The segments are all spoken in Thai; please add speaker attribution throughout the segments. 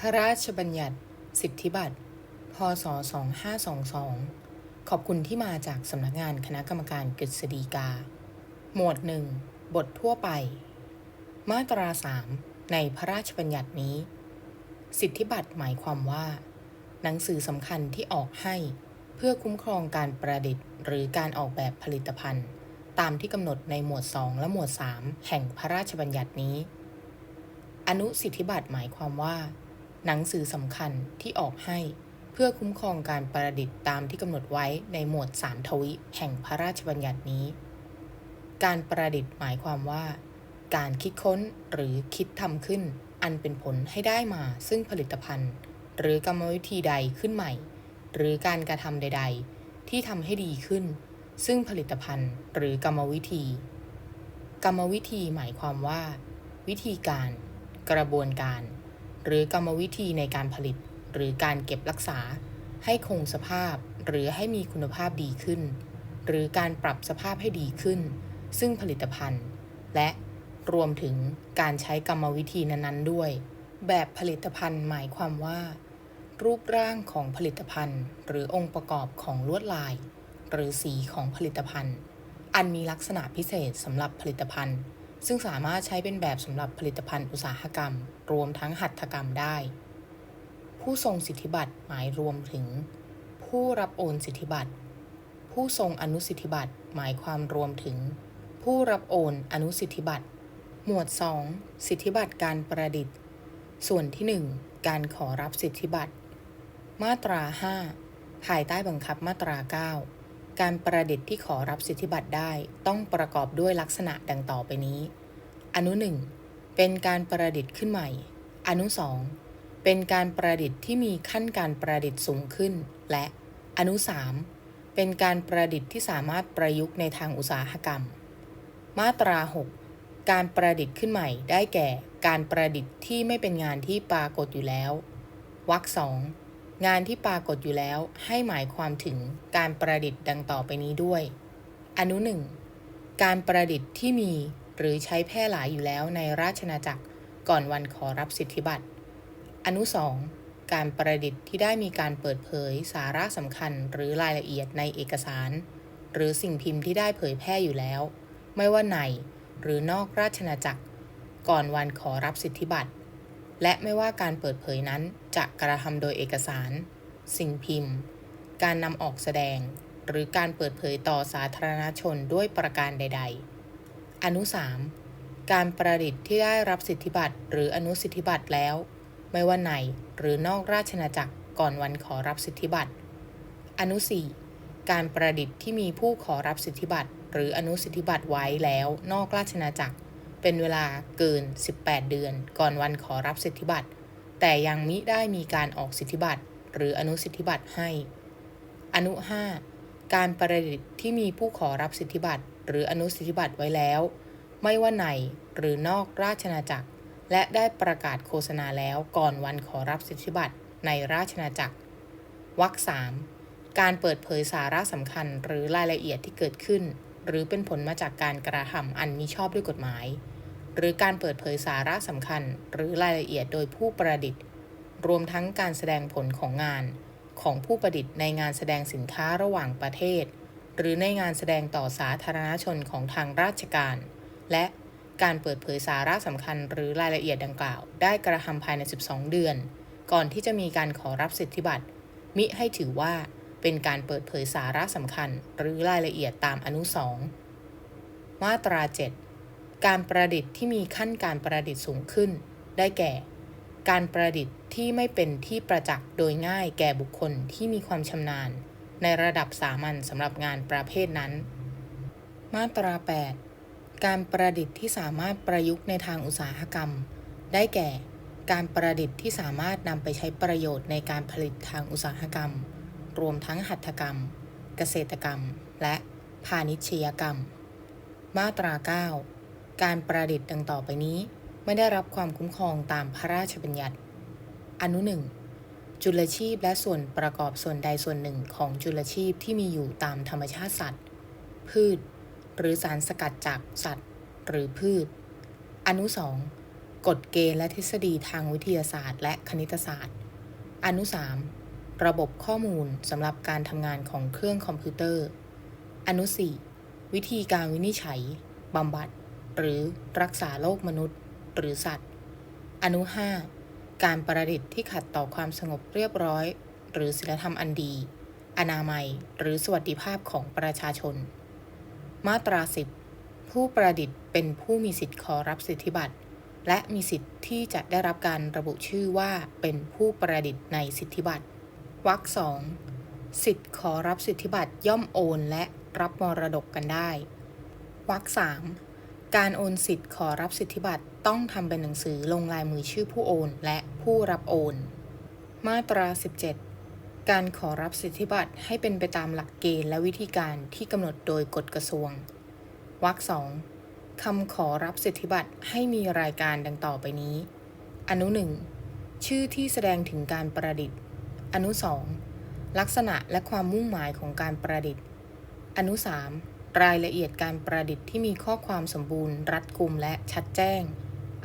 Speaker 1: พระราชบัญญัติสิทธิบัตร พศ2522ขอบคุณที่มาจากสำนักงานคณะกรรมการกฤษฎีกา หมวดหนึ่ง บททั่วไป มาตราสาม ในพระราชบัญญัตินี้ สิทธิบัตรหมายความว่า หนังสือสำคัญที่ออกให้เพื่อคุ้มครองการประดิษฐ์ หรือการออกแบบผลิตภัณฑ์ ตามที่กำหนดในหมวด2 และหมวด 3 แห่งพระราชบัญญัตินี้ อนุสิทธิบัตรหมายความว่า หนังสือสำคัญที่ออกให้เพื่อคุ้มครองการประดิษฐ์ตามที่กำหนดไว้ในหมวด3ทวิแห่งพระราชบัญญัตินี้ การประดิษฐ์หมายความว่า การคิดค้นหรือคิดทำขึ้น อันเป็นผลให้ได้มาซึ่งผลิตภัณฑ์ หรือกรรมวิธีใดขึ้นใหม่หรือการกระทำใด ๆ ที่ทำให้ดีขึ้น ซึ่งผลิตภัณฑ์หรือกรรมวิธี กรรมวิธีหมายความว่า วิธีการ กระบวนการ หรือกรรมวิธีในการผลิต หรือการเก็บรักษา ให้คงสภาพ หรือให้มีคุณภาพดีขึ้น หรือการปรับสภาพให้ดีขึ้น ซึ่งผลิตภัณฑ์ และรวมถึงการใช้กรรมวิธีนั้น ๆ ด้วย แบบผลิตภัณฑ์หมายความว่ารูปร่างของผลิตภัณฑ์หรือองค์ประกอบของลวดลาย หรือสีของผลิตภัณฑ์ อันมีลักษณะพิเศษสำหรับผลิตภัณฑ์ ซึ่งสามารถใช้เป็นแบบสำหรับผลิตภัณฑ์อุตสาหกรรม รวมทั้งหัตถกรรมได้ ผู้ทรงสิทธิบัตรหมายรวมถึง ผู้รับโอนสิทธิบัตรผู้ทรงอนุสิทธิบัตรหมายความรวมถึง ผู้รับโอนอนุสิทธิบัตรหมวด 2 สิทธิบัตรการประดิษฐ์ ส่วนที่1การขอรับสิทธิบัตรมาตรา 5 ภายใต้บังคับมาตรา 9 การประดิษฐ์ที่ขอรับสิทธิบัตรได้ต้องประกอบด้วยลักษณะดังต่อไปนี้ อนุ1เป็นการประดิษฐ์ขึ้นใหม่ อนุ2เป็นการประดิษฐ์ที่มีขั้นการประดิษฐ์สูงขึ้น และ อนุ 3 เป็นการประดิษฐ์ที่สามารถประยุกต์ในทางอุตสาหกรรม มาตรา 6 การประดิษฐ์ขึ้นใหม่ ได้แก่การประดิษฐ์ที่ไม่เป็นงานที่ปรากฏอยู่แล้ววรรคสองงานที่ปรากฏอยู่แล้วให้หมายความถึงการประดิษฐ์ดังต่อไปนี้ด้วย อนุหนึ่ง การประดิษฐ์ที่มีหรือใช้แพร่หลายอยู่แล้วในราชนาจักร ก่อนวันขอรับสิทธิบัตรอนุสอง การประดิษฐ์ที่ได้มีการเปิดเผยสาระสำคัญหรือรายละเอียดในเอกสาร หรือสิ่งพิมพ์ที่ได้เผยแพร่อยู่แล้ว ไม่ว่าในหรือนอกราชนาจักร ก่อนวันขอรับสิทธิบัตรและไม่ว่าการเปิดเผยนั้นจะกระทำโดยเอกสาร สิ่งพิมพ์ การนำออกแสดง หรือการเปิดเผยต่อสาธารณชนด้วยประการใด ๆ อนุ 3. การประดิษฐ์ที่ได้รับสิทธิบัตรหรืออนุสิทธิบัตรแล้ว ไม่ว่าในหรือนอกราชนาจักรก่อนวันขอรับสิทธิบัตรอนุ 4. การประดิษฐ์ที่มีผู้ขอรับสิทธิบัตรหรืออนุสิทธิบัตรไว้แล้วนอกราชนาจักรเป็นเวลาเกิน18 เดือนก่อนวันขอรับสิทธิบัตรแต่ยังมิได้มีการออกสิทธิบัตรหรืออนุสิทธิบัตรให้ อนุ5การประดิษฐ์ที่มีผู้ขอรับสิทธิบัตรหรืออนุสิทธิบัตรไว้แล้ว ไม่ว่าในหรือนอกราชนาจักร และได้ประกาศโฆษณาแล้วก่อนวันขอรับสิทธิบัตรในราชนาจักรวรรคสามการเปิดเผยสาระสำคัญหรือรายละเอียดที่เกิดขึ้น หรือเป็นผลมาจากการกระทำอันมิชอบด้วยกฎหมายหรือการเปิดเผยสาระสำคัญหรือรายละเอียดโดยผู้ประดิษฐ์ รวมทั้งการแสดงผลของงานของผู้ประดิษฐ์ในงานแสดงสินค้าระหว่างประเทศ หรือในงานแสดงต่อสาธารณชนของทางราชการ และการเปิดเผยสาระสำคัญ หรือรายละเอียดดังกล่าวได้กระทำภายใน 12 เดือน ก่อนที่จะมีการขอรับสิทธิบัตร มิให้ถือว่าเป็นการเปิดเผยสาระสำคัญ หรือรายละเอียดตามอนุสอง มาตรา7การประดิษฐ์ที่มีขั้นการประดิษฐ์สูงขึ้น ได้แก่ การประดิษฐ์ที่ไม่เป็นที่ประจักษ์โดยง่ายแก่บุคคลที่มีความชำนาญ ในระดับสามัญสำหรับงานประเภทนั้น มาตรา 8 การประดิษฐ์ที่สามารถประยุกต์ในทางอุตสาหกรรม ได้แก่ การประดิษฐ์ที่สามารถนำไปใช้ประโยชน์ในการผลิตทางอุตสาหกรรม รวมทั้งหัตถกรรม เกษตรกรรม และพาณิชยกรรม มาตรา 9การประดิษฐ์ดังต่อไปนี้ ไม่ได้รับความคุ้มครองตามพระราชบัญญัติ อนุหนึ่งจุลชีพและส่วนประกอบส่วนใดส่วนหนึ่งของจุลชีพที่มีอยู่ตามธรรมชาติสัตว์ พืช หรือสารสกัดจากสัตว์หรือพืช อนุสองกฎเกณฑ์และทฤษฎีทางวิทยาศาสตร์และคณิตศาสตร์ อนุสามระบบข้อมูลสำหรับการทำงานของเครื่องคอมพิวเตอร์ อนุสี่วิธีการวินิจฉัยบำบัดหรือรักษาโลกมนุษย์ หรือสัตว์ อนุ5การประดิษฐ์ที่ขัดต่อความสงบเรียบร้อย หรือศีลธรรมอันดี อนามัย หรือสวัสดิภาพของประชาชน มาตรา 10 ผู้ประดิษฐ์เป็นผู้มีสิทธิ์ขอรับสิทธิบัตรและมีสิทธิ์ที่จะได้รับการระบุชื่อว่าเป็นผู้ประดิษฐ์ในสิทธิบัตร วรรคสองสิทธิ์ขอรับสิทธิบัตรย่อมโอนและรับมรดกกันได้ วรรคสามการโอนสิทธิ์ขอรับสิทธิบัตรต้องทำเป็นหนังสือลงลายมือชื่อผู้โอน และผู้รับโอนมาตรา 17 การขอรับสิทธิบัตรให้เป็นไปตามหลักเกณฑ์และวิธีการที่กำหนดโดยกฎกระทรวงวรรคสองคำขอรับสิทธิบัตรให้มีรายการดังต่อไปนี้ อนุหนึ่งชื่อที่แสดงถึงการประดิษฐ์ อนุสองลักษณะและความมุ่งหมายของการประดิษฐ์ อนุสามรายละเอียดการประดิษฐ์ที่มีข้อความสมบูรณ์รัดกุม และชัดแจ้ง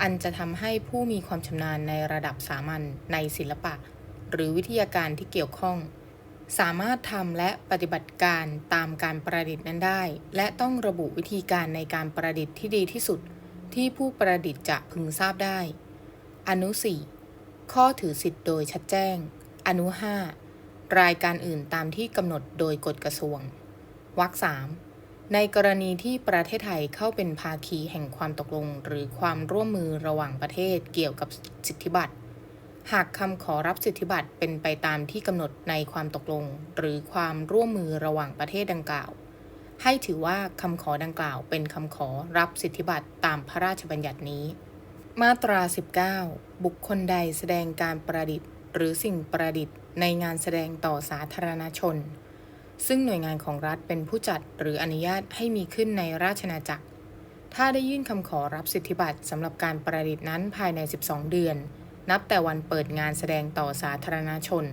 Speaker 1: อันจะทำให้ผู้มีความชำนาญในระดับสามัญในศิลปะ หรือวิทยาการที่เกี่ยวข้อง สามารถทำและปฏิบัติการตามการประดิษฐ์นั้นได้ และต้องระบุวิธีการในการประดิษฐ์ที่ดีที่สุดที่ผู้ประดิษฐ์จะพึงทราบได้ อนุ4ข้อถือสิทธิ์โดยชัดแจ้ง อนุ5รายการอื่นตามที่กำหนดโดยกฎกระทรวง วรรคสามในกรณีที่ประเทศไทยเข้าเป็นภาคีแห่งความตกลง หรือความร่วมมือระหว่างประเทศเกี่ยวกับสิทธิบัตร หากคำขอรับสิทธิบัตรเป็นไปตามที่กำหนดในความตกลง หรือความร่วมมือระหว่างประเทศดังกล่าว ให้ถือว่าคำขอดังกล่าวเป็นคำขอรับสิทธิบัตรตามพระราชบัญญัตินี้ มาตรา 19 บุคคลใดแสดงการประดิษฐ์ หรือสิ่งประดิษฐ์ ในงานแสดงต่อสาธารณชนซึ่งหน่วยงานของรัฐเป็นผู้จัดหรืออนุญาตให้มีขึ้นในราชนาจักร ถ้าได้ยื่นคำขอรับสิทธิบัตรสำหรับการประดิษฐ์นั้นภายใน 12 เดือน นับแต่วันเปิดงานแสดงต่อสาธารณชน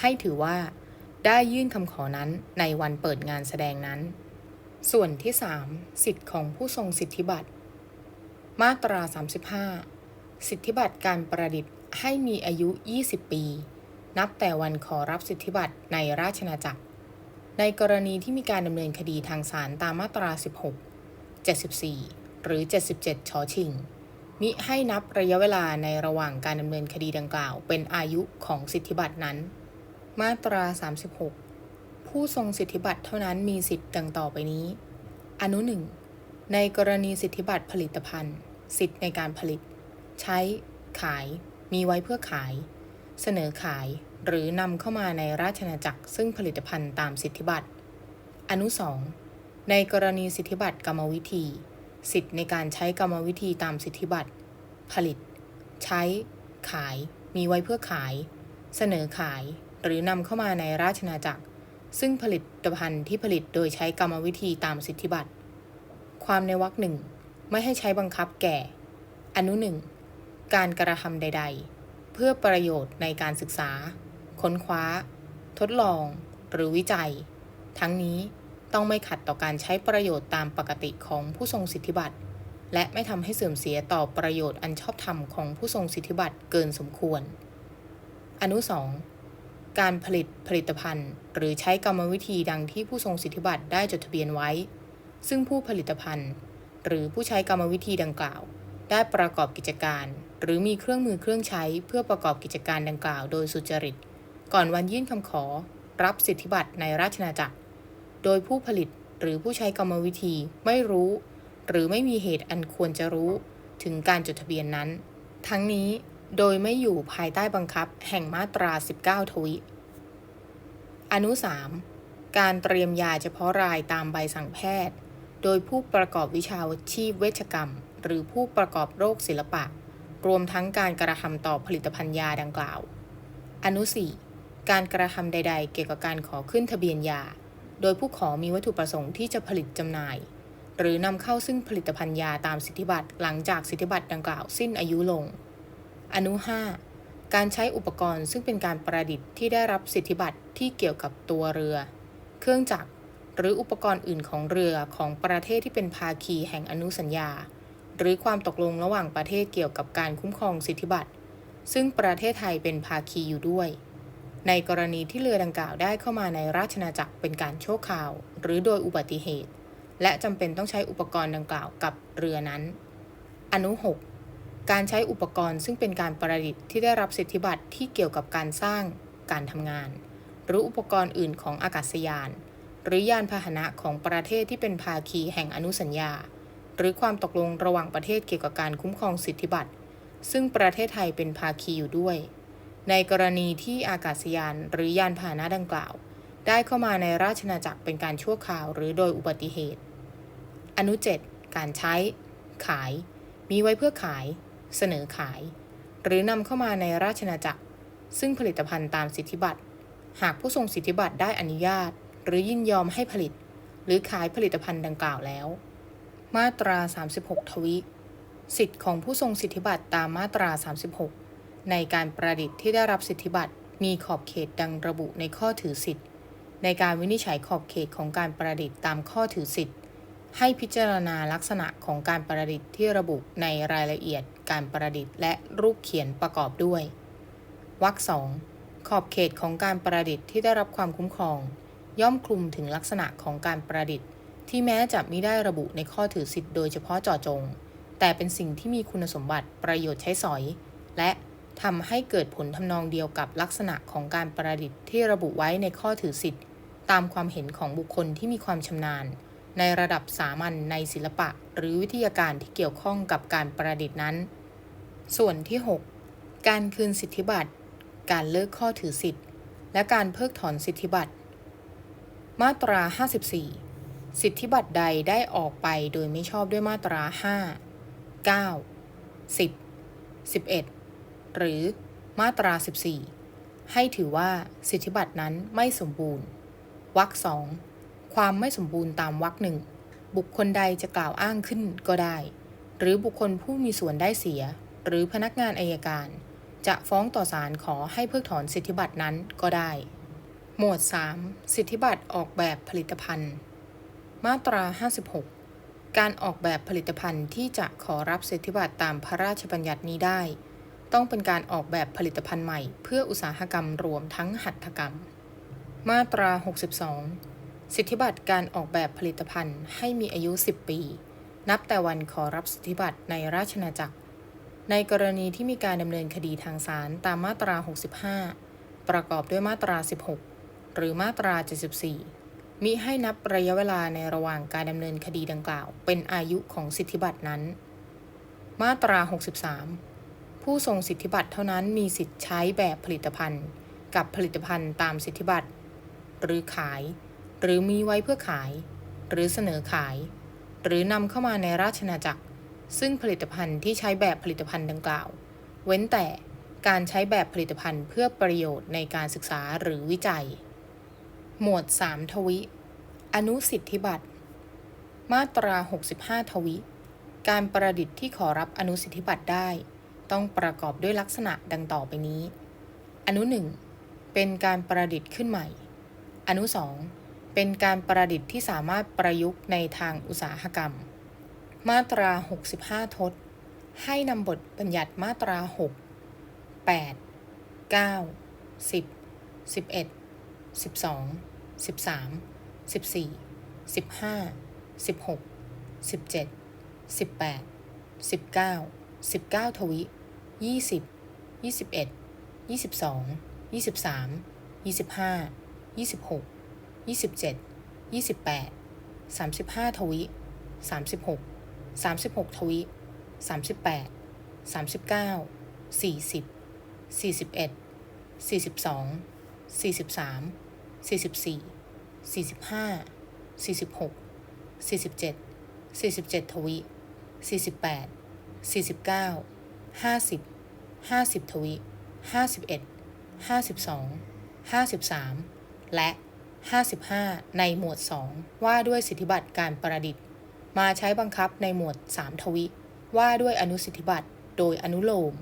Speaker 1: ให้ถือว่าได้ยื่นคำขอนั้นในวันเปิดงานแสดงนั้น ส่วนที่ 3 สิทธิของผู้ทรงสิทธิบัตร มาตรา 35 สิทธิบัตรการประดิษฐ์ให้มีอายุ 20 ปี นับแต่วันขอรับสิทธิบัตรในราชนาจักรในกรณีที่มีการดำเนินคดีทางศาลตามมาตรา 16 74 หรือ 77ชอชิง มิให้นับระยะเวลาในระหว่างการดำเนินคดีดังกล่าว เป็นอายุของสิทธิบัตรนั้น มาตรา 36 ผู้ทรงสิทธิบัตรเท่านั้นมีสิทธิ์ดังต่อไปนี้ อนุหนึ่งในกรณีสิทธิบัตรผลิตภัณฑ์ สิทธิ์ในการผลิต ใช้ ขาย มีไว้เพื่อขาย เสนอขายหรือนำเข้ามาในราชนาจักร ซึ่งผลิตภัณฑ์ตามสิทธิบัตร อนุ 2 ในกรณีสิทธิบัตรกรรมวิธี สิทธิในการใช้กรรมวิธีตามสิทธิบัตรผลิต ใช้ ขาย มีไว้เพื่อขาย เสนอขาย หรือนำเข้ามาในราชนาจักร ซึ่งผลิตภัณฑ์ที่ผลิตโดยใช้กรรมวิธีตามสิทธิบัตรความในวรรคหนึ่งไม่ให้ใช้บังคับแก่ อนุหนึ่งการกระทำใด ๆ เพื่อประโยชน์ในการศึกษาค้นคว้า ทดลอง หรือวิจัย ทั้งนี้ ต้องไม่ขัดต่อการใช้ประโยชน์ตามปกติของผู้ทรงสิทธิบัตร และไม่ทำให้เสื่อมเสียต่อประโยชน์อันชอบธรรมของผู้ทรงสิทธิบัตรเกินสมควร อนุ 2. การผลิตผลิตภัณฑ์หรือใช้กรรมวิธี ดังที่ผู้ทรงสิทธิบัตรได้จดทะเบียนไว้ ซึ่งผู้ผลิตภัณฑ์ หรือผู้ใช้กรรมวิธีดังกล่าว ได้ประกอบกิจการ หรือมีเครื่องมือเครื่องใช้ เพื่อประกอบกิจการดังกล่าว โดยสุจริตก่อนวันยื่นคำขอรับสิทธิบัตรในราชนาจักร โดยผู้ผลิตหรือผู้ใช้กรรมวิธีไม่รู้ หรือไม่มีเหตุอันควรจะรู้ถึงการจดทะเบียนนั้น ทั้งนี้โดยไม่อยู่ภายใต้บังคับแห่งมาตรา 19 ทวิอนุ 3 การเตรียมยาเฉพาะรายตามใบสั่งแพทย์ โดยผู้ประกอบวิชาชีพเวชกรรม หรือผู้ประกอบโรคศิลปะรวมทั้งการกระทำต่อผลิตภัณฑ์ยาดังกล่าว อนุ4การกระทำใดๆ เกี่ยวกับการขอขึ้นทะเบียนยา โดยผู้ขอมีวัตถุประสงค์ที่จะผลิตจำหน่าย หรือนำเข้าซึ่งผลิตภัณฑ์ยาตามสิทธิบัตรหลังจากสิทธิบัตรดังกล่าวสิ้นอายุลง อนุ5การใช้อุปกรณ์ซึ่งเป็นการประดิษฐ์ที่ได้รับสิทธิบัตรที่เกี่ยวกับตัวเรือ เครื่องจักร หรืออุปกรณ์อื่นของเรือของประเทศที่เป็นภาคีแห่งอนุสัญญา หรือความตกลงระหว่างประเทศเกี่ยวกับการคุ้มครองสิทธิบัตร ซึ่งประเทศไทยเป็นภาคีอยู่ด้วยในกรณีที่เรือดังกล่าวได้เข้ามาในราชนาจักรเป็นการโชข่าว หรือโดยอุบัติเหตุ และจำเป็นต้องใช้อุปกรณ์ดังกล่าวกับเรือนั้น อนุ 6 การใช้อุปกรณ์ซึ่งเป็นการประดิษฐ์ที่ได้รับสิทธิบัตรที่เกี่ยวกับการสร้างการทำงาน หรืออุปกรณ์อื่นของอากาศยาน หรือยานพาหนะของประเทศที่เป็นภาคีแห่งอนุสัญญา หรือความตกลงระหว่างประเทศเกี่ยวกับการคุ้มครองสิทธิบัตรซึ่งประเทศไทยเป็นภาคีอยู่ด้วยในกรณีที่อากาศยานหรือยานพาหนะดังกล่าว ได้เข้ามาในราชนาจักรเป็นการชั่วคราวหรือโดยอุบัติเหตุ อนุ7การใช้ ขาย มีไว้เพื่อขาย เสนอขาย หรือนำเข้ามาในราชนาจักร ซึ่งผลิตภัณฑ์ตามสิทธิบัตร หากผู้ทรงสิทธิบัตรได้อนุญาต หรือยินยอมให้ผลิต หรือขายผลิตภัณฑ์ดังกล่าวแล้ว มาตรา 36 ทวิสิทธิของผู้ทรงสิทธิบัตรตามมาตรา 36ในการประดิษฐ์ที่ได้รับสิทธิบัตร มีขอบเขตดังระบุในข้อถือสิทธิ์ ในการวินิจฉัยขอบเขตของการประดิษฐ์ตามข้อถือสิทธิ์ ให้พิจารณาลักษณะของการประดิษฐ์ที่ระบุในรายละเอียดการประดิษฐ์และรูปเขียนประกอบด้วยวรรคสองขอบเขตของการประดิษฐ์ที่ได้รับความคุ้มครอง ย่อมคลุมถึงลักษณะของการประดิษฐ์ ที่แม้จะไม่ได้ระบุในข้อถือสิทธิ์โดยเฉพาะเจาะจง แต่เป็นสิ่งที่มีคุณสมบัติประโยชน์ใช้สอย และทำให้เกิดผลทำนองเดียวกับลักษณะของการประดิษฐ์ ที่ระบุไว้ในข้อถือสิทธิ์ ตามความเห็นของบุคคลที่มีความชำนาญ ในระดับสามัญในศิลปะหรือวิทยาการที่เกี่ยวข้องกับการประดิษฐ์นั้น ส่วนที่ 6 การคืนสิทธิบัตร การเลิกข้อถือสิทธิ์ และการเพิกถอนสิทธิบัตร มาตรา 54 สิทธิบัตรใดได้ออกไปโดยไม่ชอบด้วยมาตรา 5 9 10 11หรือมาตรา 14 ให้ถือว่าสิทธิบัตรนั้นไม่สมบูรณ์ วรรคสอง ความไม่สมบูรณ์ตามวรรคหนึ่ง บุคคลใดจะกล่าวอ้างขึ้นก็ได้ หรือบุคคลผู้มีส่วนได้เสีย หรือพนักงานอายการ จะฟ้องต่อศาลขอให้เพิกถอนสิทธิบัตรนั้นก็ได้ หมวด3 สิทธิบัตรออกแบบผลิตภัณฑ์ มาตรา 56 การออกแบบผลิตภัณฑ์ที่จะขอรับสิทธิบัตรตามพระราชบัญญัตินี้ได้ต้องเป็นการออกแบบผลิตภัณฑ์ใหม่เพื่ออุตสาหกรรมรวมทั้งหัตถกรรม มาตรา 62 สิทธิบัตรการออกแบบผลิตภัณฑ์ให้มีอายุ 10 ปี นับแต่วันขอรับสิทธิบัตรในราชนาจักร ในกรณีที่มีการดำเนินคดีทางศาลตามมาตรา 65 ประกอบด้วยมาตรา 16 หรือมาตรา 74มิให้นับระยะเวลาในระหว่างการดำเนินคดีดังกล่าว เป็นอายุของสิทธิบัตรนั้น มาตรา 63ผู้ทรงสิทธิบัตรเท่านั้นมีสิทธิ์ใช้แบบผลิตภัณฑ์กับผลิตภัณฑ์ตามสิทธิบัตรหรือขาย หรือมีไว้เพื่อขาย หรือเสนอขาย หรือนำเข้ามาในราชนาจักร ซึ่งผลิตภัณฑ์ที่ใช้แบบผลิตภัณฑ์ดังกล่าว เว้นแต่การใช้แบบผลิตภัณฑ์เพื่อประโยชน์ในการศึกษาหรือวิจัย หมวด 3 ทวิอนุสิทธิบัตรมาตรา 65 ทวิการประดิษฐ์ที่ขอรับอนุสิทธิบัตรได้ต้องประกอบด้วยลักษณะดังต่อไปนี้ อนุ1เป็นการประดิษฐ์ขึ้นใหม่ อนุ2เป็นการประดิษฐ์ที่สามารถประยุกต์ในทางอุตสาหกรรม มาตรา 65ทศให้นำบทบัญญัติมาตรา 6 8 9 10 11 12 13 14 15 16 17 18 19 19 ทวิ20 21 22 23 25 26 27 28 35ทวิ36 36ทวิ38 39 40 41 42 43 44 45 46 47 47ทวิ48 49ห้าสิบห้าสิบทวีห้าสิบเอ็ดห้าสิบสองห้าสิบสามและหห้าสิบ้าในหมวดสองว่าด้วยสิทธิบัตรการประดิษฐ์ มาใช้บังคับในหมวดสามทวีว่าด้วยอนุสิทธิบัตรโดยอนุโลม